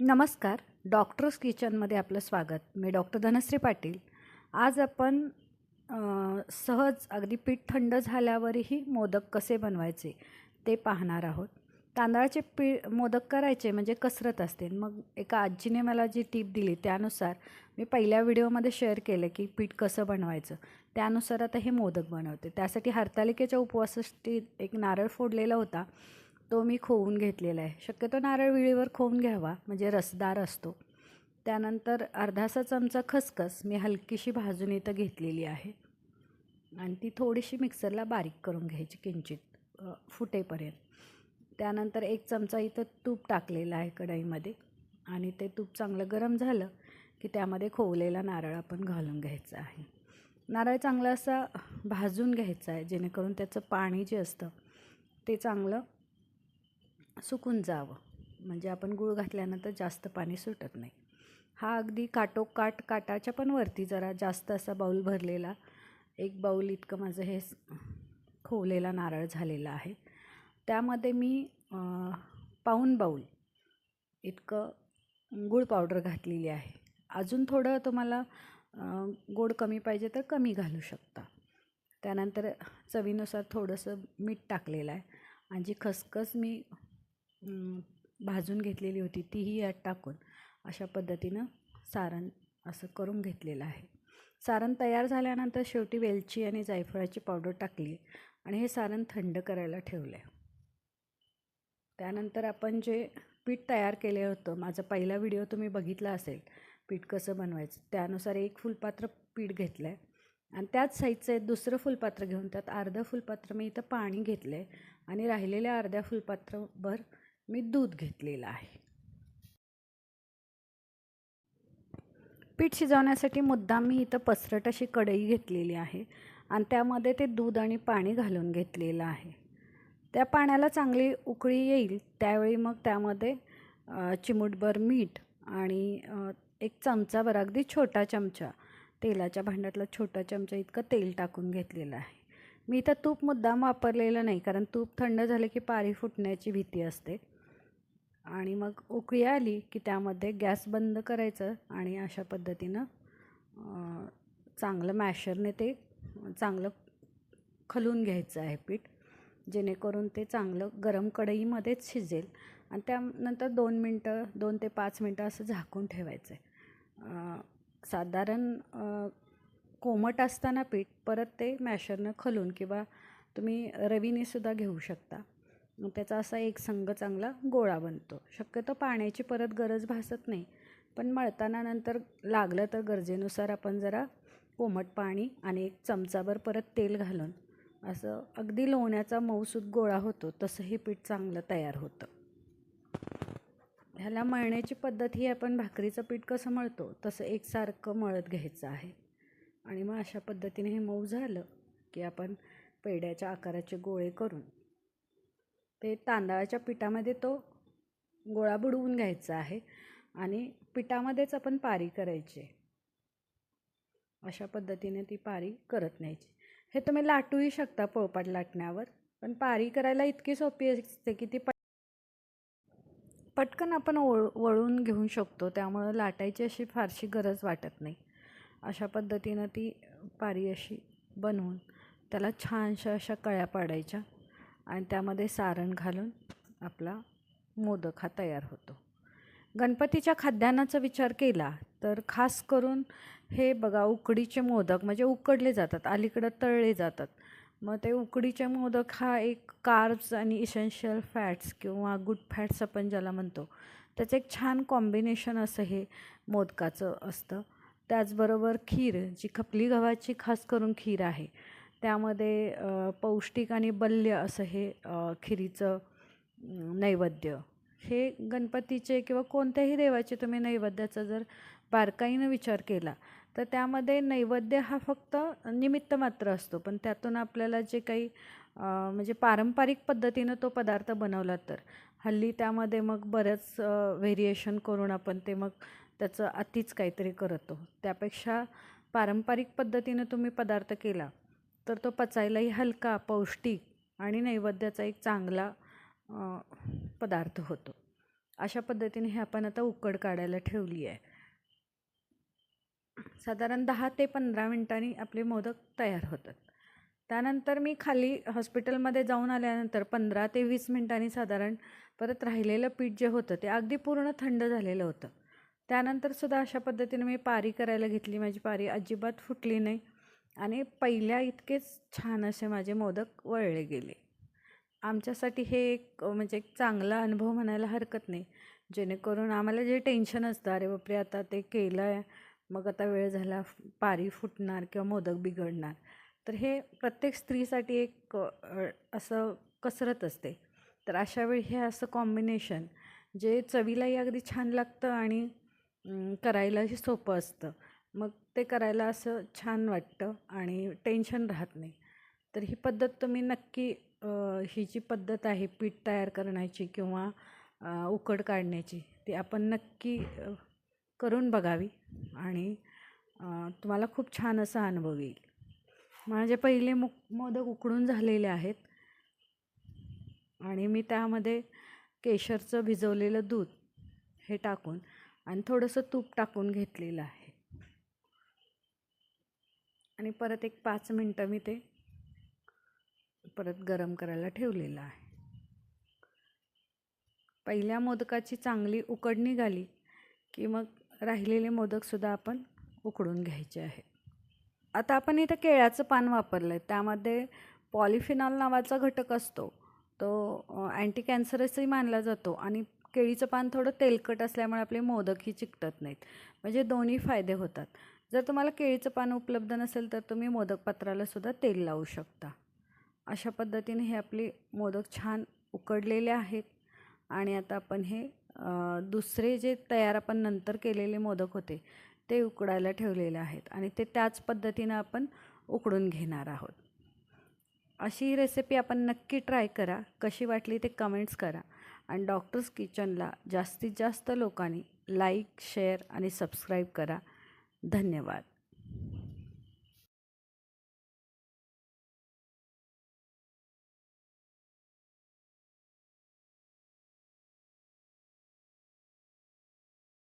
नमस्कार. डॉक्टर्स किचनमध्ये आपलं स्वागत. मी डॉक्टर धनश्री पाटील. आज आपण सहज अगदी पीठ थंड झाल्यावरही मोदक कसे बनवायचे ते पाहणार आहोत. तांदळाचे पी मोदक करायचे म्हणजे कसरत असते. मग एका आजीने मला जी टीप दिली त्यानुसार मी पहिल्या व्हिडिओमध्ये शेअर केलं की पीठ कसं बनवायचं. त्यानुसार आता हे मोदक बनवते. त्यासाठी हरतालिकेच्या उपवासासाठी एक नारळ फोडलेला होता. तो मी खोवून घेतलेला आहे. शक्यतो नारळ विळीवर खोवून घ्यावा म्हणजे रसदार असतो. त्यानंतर अर्धासा चमचा खसखस मी हलकीशी भाजून इथं घेतलेली आहे. आणि ती थोडीशी मिक्सरला बारीक करून घ्यायची किंचित फुटेपर्यंत. त्यानंतर एक चमचा इथं तूप टाकलेलं आहे कढईमध्ये. आणि ते तूप चांगलं गरम झालं की त्यामध्ये खोवलेला नारळ आपण घालून घ्यायचा आहे. नारळ चांगला असा भाजून घ्यायचा आहे जेणेकरून त्याचं पाणी जे असतं ते चांगलं सुकून जावं. म्हणजे आपण गूळ घातल्यानंतर जास्त पाणी सुटत नाही. हा अगदी काटोकाट काटाच्या पण वरती जरा जास्त असा बाऊल भरलेला एक बाऊल इतकं माझं हे खोवलेला नारळ झालेला आहे. त्यामध्ये मी पाऊन पाऊण बाऊल इतकं गूळ पावडर घातलेली आहे. अजून थोडं तुम्हाला गोड कमी पाहिजे तर कमी घालू शकता. त्यानंतर चवीनुसार थोडंसं मीठ टाकलेलं आहे. आणि जी खसखस मी भाजून घेतलेली होती तीही यात टाकून अशा पद्धतीनं सारण असं करून घेतलेलं आहे. सारण तयार झाल्यानंतर शेवटी वेलची आणि जायफळाची पावडर टाकली आणि हे सारण थंड करायला ठेवलं आहे त्यानंतर आपण जे पीठ तयार केले होतं माझा पहिला व्हिडिओ तुम्ही बघितला असेल पीठ कसं बनवायचं त्यानुसार एक फुलपात्र पीठ घेतलं आहे आणि त्याच साईजचं एक दुसरं फुलपात्र घेऊन त्यात अर्धं फुलपात्र मी इथं पाणी घेतलं आहे आणि राहिलेल्या अर्ध्या फुलपात्रभर मी दूध घेतलेलं आहे. पीठ शिजवण्यासाठी मुद्दाम मी इथं पसरट अशी कढई घेतलेली आहे आणि त्यामध्ये ते दूध आणि पाणी घालून घेतलेलं आहे. त्या पाण्याला चांगली उकळी येईल त्यावेळी मग त्यामध्ये चिमूटभर मीठ आणि एक चमचाभर अगदी छोटा चमचा तेलाच्या भांड्यातला छोटा चमचा इतकं तेल टाकून घेतलेलं आहे. मी इथं तूप मुद्दाम वापरलेलं नाही कारण तूप थंड झालं की पारी फुटण्याची भीती असते. आणि मग उकळी आली की त्यामध्ये गॅस बंद करायचं आणि अशा पद्धतीनं चांगलं मॅशरने ते चांगलं खलून घ्यायचं आहे पीठ जेणेकरून ते चांगलं गरम कढईमध्येच शिजेल. आणि त्यानंतर दोन मिनटं दोन ते पाच मिनटं असं झाकून ठेवायचं आहे साधारण कोमट असताना पीठ परत ते मॅशरनं खलून किंवा तुम्ही रवीनेसुद्धा घेऊ शकता. मग त्याचा असा एक संघ चांगला गोळा बनतो. शक्यतो पाण्याची परत गरज भासत नाही. पण मळताना नंतर लागलं तर गरजेनुसार आपण जरा कोमट पाणी आणि एक चमचाभर परत तेल घालून असं अगदी लोण्याचा मऊसूत गोळा होतो तसं हे पीठ चांगलं तयार होतं. ह्याला मळण्याची पद्धत ही आपण भाकरीचं पीठ कसं मळतो तसं एकसारखं मळत घ्यायचं आहे. आणि मग अशा पद्धतीने हे मऊ झालं की आपण पेड्याच्या आकाराचे गोळे करून ते तांदळाच्या पिठामध्ये तो गोळा बुडवून घ्यायचा आहे आणि पिठामध्येच आपण पारी करायची. आहे. अशा पद्धतीने ती पारी करत न्यायची. हे तुम्ही लाटूही शकता पोळपाट लाटण्यावर पण पारी करायला इतकी सोपी असते की ती पट पटकन आपण वळ वळून घेऊ शकतो त्यामुळं लाटायची अशी फारशी गरज वाटत नाही. अशा पद्धतीनं ती पारी अशी बनवून त्याला छानशा अशा कळ्या पाडायच्या. आणि त्यामध्ये सारण घालून आपला मोदक हा तयार होतो. गणपतीच्या खाद्यान्नाचा विचार केला तर खास करून हे बघा उकडीचे मोदक म्हणजे उकडले जातात अलीकडं तळले जातात. मग ते उकडीचे मोदक हा एक कार्ब्स आणि इसेन्शियल फॅट्स किंवा गुड फॅट्स आपण ज्याला म्हणतो त्याचं एक छान कॉम्बिनेशन असं हे मोदकाचं असतं. त्याचबरोबर खीर जी खपली गव्हाची खास करून खीर आहे त्यामध्ये पौष्टिक आणि बल्य असं हे खिरीचं नैवेद्य. हे गणपतीचे किंवा कोणत्याही देवाचे तुम्ही नैवेद्याचा जर बारकाईनं विचार केला तर त्यामध्ये नैवेद्य हा फक्त निमित्त मात्र असतो. पण त्यातून आपल्याला जे काही म्हणजे पारंपरिक पद्धतीनं तो पदार्थ बनवला तर हल्ली त्यामध्ये मग बरंच व्हेरिएशन करून आपण ते मग त्याचं अतिच काहीतरी करतो. त्यापेक्षा पारंपरिक पद्धतीनं तुम्ही पदार्थ केला तर तो पचायलाही हलका पौष्टिक आणि नैवेद्याचा एक चांगला पदार्थ होतो. अशा पद्धतीने हे आपण आता उकड काढायला ठेवली आहे. साधारण दहा ते पंधरा मिनटांनी आपले मोदक तयार होतात. त्यानंतर मी खाली हॉस्पिटलमध्ये जाऊन आल्यानंतर पंधरा ते वीस मिनटांनी साधारण परत राहिलेलं पीठ जे होतं ते अगदी पूर्ण थंड झालेलं होतं. त्यानंतरसुद्धा अशा पद्धतीने मी पारी करायला घेतली. माझी पारी अजिबात फुटली नाही. आणि पहिल्या इतकेच छान असे माझे मोदक वळले गेले. आमच्यासाठी हे एक म्हणजे एक चांगला अनुभव म्हणायला हरकत नाही. जेणेकरून आम्हाला जे टेन्शन असतं अरे बापरे आता ते केलं आहे मग आता वेळ झाला पारी फुटणार किंवा मोदक बिघडणार. तर हे प्रत्येक स्त्रीसाठी एक असं कसरत असते. तर अशा वेळी हे असं कॉम्बिनेशन जे चवीलाही अगदी छान लागतं आणि करायलाही सोपं असतं. मग ते करायला असं छान वाटतं आणि टेन्शन राहत नाही. तर ही पद्धत तुम्ही नक्की ही जी पद्धत आहे पीठ तयार करण्याची किंवा उकड काढण्याची ती आपण नक्की करून बघावी आणि तुम्हाला खूप छान असा अनुभव येईल. माझे पहिले मु मोदक उकडून झालेले आहेत. आणि मी त्यामध्ये केशरचं भिजवलेलं दूध हे टाकून आणि थोडंसं तूप टाकून घेतलेलं आहे. आणि परत एक पाच मिनटं मी ते परत गरम करायला ठेवलेलं आहे. पहिल्या मोदकाची चांगली उकड निघाली की मग राहिलेले मोदकसुद्धा आपण उकडून घ्यायचे आहे आता आपण इथं केळ्याचं पान वापरलं आहे त्यामध्ये पॉलिफिनॉल नावाचा घटक असतो. तो अँटी कॅन्सरसही मानला जातो आणि केळीचं पान थोडं तेलकट असल्यामुळे आपले मोदकही चिकटत नाहीत. म्हणजे दोन्ही फायदे होतात. जर तुम्हाला केळीचं पान उपलब्ध नसेल तर तुम्ही मोदक पत्राला सुद्धा तेल लावू शकता. अशा पद्धतीने हे आपले मोदक छान उकडलेले आहेत आणि आता आपण हे दुसरे जे तयार आपण नंतर केलेले मोदक होते ते उकडायला ठेवलेले आहेत आणि ते त्याच पद्धतीनं आपण उकडून घेणार आहोत. अशी ही रेसिपी आपण नक्की ट्राय करा. कशी वाटली ते कमेंट्स करा आणि डॉक्टर्स किचनला जास्तीत जास्त लोकांनी लाईक शेअर आणि सबस्क्राईब करा. धन्यवाद.